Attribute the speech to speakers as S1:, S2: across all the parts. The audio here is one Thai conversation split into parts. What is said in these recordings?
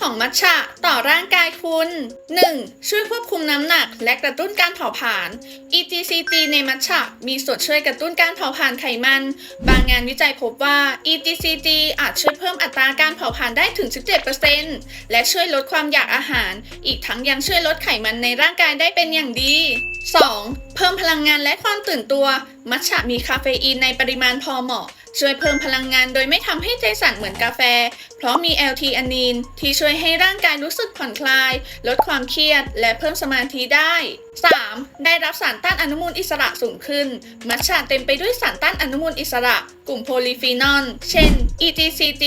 S1: ของมัทฉะต่อร่างกายคุณ 1. ช่วยควบคุมน้ำหนัก และกระตุ้นการเผาผลาญ EGCG ในมัทฉะมีส่วนช่วยกระตุ้นการเผาผลาญไขมัน บางงานวิจัยพบว่า EGCG อาจช่วยเพิ่มอัตราการเผาผลาญได้ถึง 17%และช่วยลดความอยากอาหาร อีกทั้งยังช่วยลดไขมันในร่างกายได้เป็นอย่างดี 2. เพิ่มพลังงานและความตื่นตัว มัทฉะมีคาเฟอีนในปริมาณพอเหมาะ ช่วยเพิ่มพลังงานโดยไม่ทำให้ใจสั่นเหมือนกาแฟ เพราะมี LT อ n นีนที่ช่วยให้ร่างกายรู้สึกผ่อนคลาย ลดความเครียด และเพิ่มสมาธิได้ 3. ได้รับสารต้านอนุมูลอิสระสูงขึ้น มัทฉะเต็มไปด้วยสารต้านอนุมูลอิสระ กลุ่มโพลีฟีนอล เช่น EGCG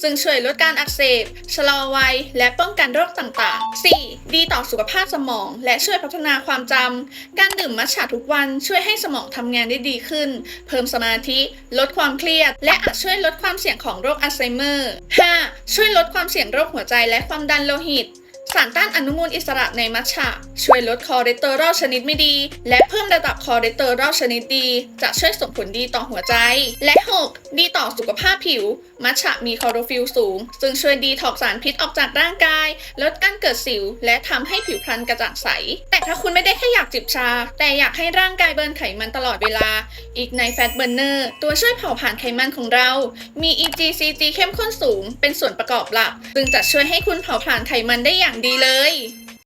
S1: ซึ่งช่วยลดการอักเสบ ชะลอวัย และป้องกันโรคต่างๆ 4. ดีต่อสุขภาพสมอง และช่วยพัฒนาความจำ การดื่มมัทฉะทุกวันช่วยให้สมองทำงานได้ดีขึ้น เพิ่มสมาธิ ลดความเครียด และอาจช่วยลดความเสี่ยงของโรคอัลไซเมอร์ 5. ช่วยลดความเสี่ยงโรคหัวใจและความดันโลหิต สารต้านอนุมูลอิสระในมัทฉะ ช่วยลดคอเลสเตอรอลชนิดไม่ดี และเพิ่มระดับคอเลสเตอรอลชนิดดี จะช่วยส่งผลดีต่อหัวใจ และ 6. ดีต่อสุขภาพผิว มัทฉะมีคลอโรฟิลสูง ซึ่งช่วยดีถอกสารพิษออกจากร่างกาย ลดการเกิดสิว และทำให้ผิวพรรณกระจ่างใส แต่ถ้าคุณไม่ได้แค่อยากจิบชา แต่อยากให้ร่างกายเบิร์นไขมันตลอดเวลา อีกในแฟตเบ r ร์เนอร์ตัวช่วยเผาผลาญไขมันของเรา มี EGCG เข้มข้นสูง เป็นส่วนประกอบหลัก ซึ่งจะช่วยให้คุณเผาผลาญไขมันได้อย่างดีเลย